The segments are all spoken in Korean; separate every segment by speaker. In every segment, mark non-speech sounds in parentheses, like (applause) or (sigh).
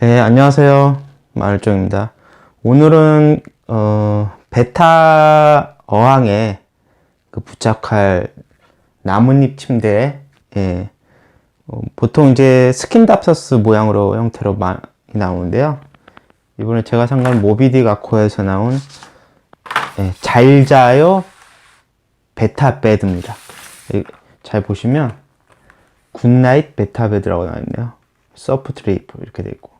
Speaker 1: 네, 안녕하세요. 마을종입니다. 오늘은 어, 베타 어항에 그 부착할 나뭇잎 침대, 예, 어, 보통 이제 스킨답서스 모양으로 형태로 많이 나오는데요. 이번에 제가 산 건 모비딕 아코에서 나온 예, 잘 자요 베타 베드입니다. 이- 잘 보시면 굿나잇 베타 베드라고 나와 있네요. 서프 트 레이프 이렇게 돼 있고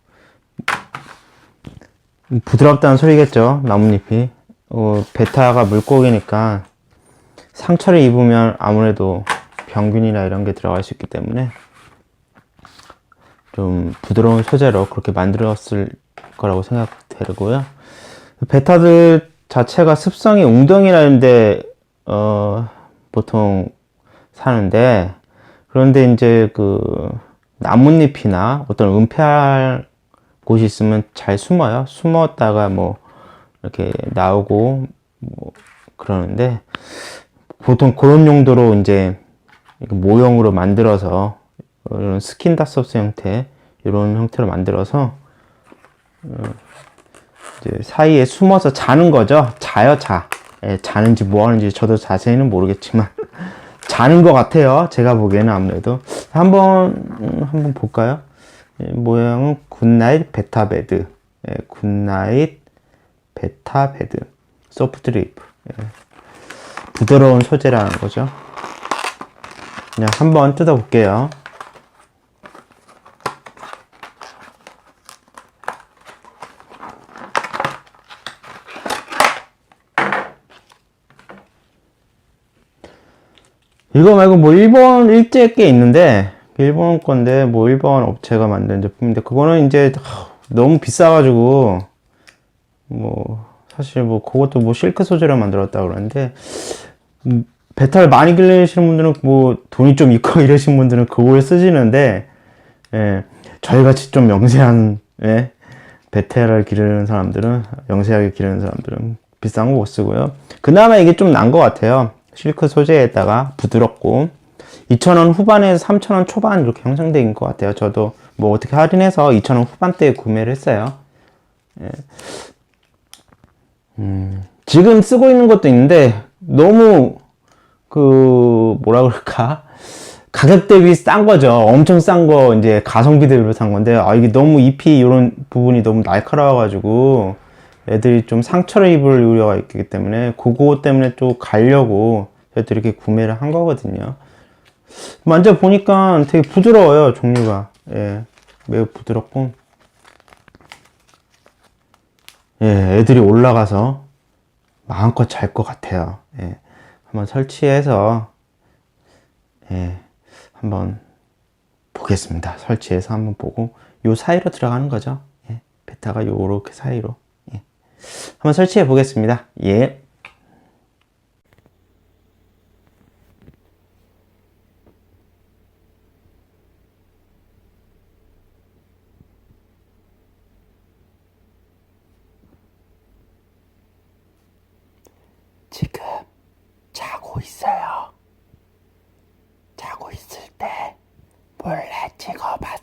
Speaker 1: 부드럽다는 소리겠죠 나뭇잎이. 어, 베타가 물고기니까 상처를 입으면 아무래도 병균이나 이런 게 들어갈 수 있기 때문에 좀 부드러운 소재로 그렇게 만들었을 거라고 생각되고요. 베타들 자체가 습성이 웅덩이라는 데 어, 보통 사는데 그런데 이제 그 나뭇잎이나 어떤 은폐할 곳이 있으면 잘 숨어요. 숨었다가 뭐 이렇게 나오고 뭐 그러는데 보통 그런 용도로 이제 모형으로 만들어서 이런 스킨 다소스 형태 이런 형태로 만들어서 어, 사이에 숨어서 자는 거죠. 자요 자. 예, 자는지 뭐 하는지 저도 자세히는 모르겠지만 (laughs) 자는 것 같아요. 제가 보기에는 아무래도 한번 음, 한번 볼까요? 예, 모양은 굿나잇 베타 베드. 예, 굿나잇 베타 베드. 소프트 리프. 예. 부드러운 소재라는 거죠. 그냥 한번 뜯어 볼게요. 이거 말고 뭐 일본 일제 게 있는데 일본 건데 뭐 일본 업체가 만든 제품인데 그거는 이제 하, 너무 비싸가지고 뭐 사실 뭐 그것도 뭐 실크 소재로 만들었다 그러는데 음, 배탈 많이 길리시는 분들은 뭐 돈이 좀 있고 (laughs) 이러신 분들은 그걸 쓰시는데 예, 저희 같이 좀 영세한 예, 베테를 기르는 사람들은 영세하게 기르는 사람들은 비싼 거 못 쓰고요. 그나마 이게 좀 난 것 같아요. 실크 소재에다가 부드럽고 2,000원 후반에서 3,000원 초반 이렇게 형성된 것 같아요. 저도 뭐 어떻게 할인해서 2,000원 후반대에 구매를 했어요. 예. 음, 지금 쓰고 있는 것도 있는데 너무 그 뭐라 그럴까 가격 대비 싼 거죠. 엄청 싼 거 이제 가성비 대비로 산 건데 아 이게 너무 잎이 이런 부분이 너무 날카로워가지고 애들이 좀 상처를 입을 우려가 있기 때문에 그거 때문에 또 가려고 저도 이렇게 구매를 한 거거든요. 만져 보니까 되게 부드러워요 종류가. 예 매우 부드럽고. 예 애들이 올라가서 마음껏 잘 것 같아요. 예 한번 설치해서 예 한번 보겠습니다. 설치해서 한번 보고 요 사이로 들어가는 거죠. 예 베타가 요렇게 사이로. 예 한번 설치해 보겠습니다. 예 지금 자고 있어요. 자고 있을 때 몰래 찍어봤어요.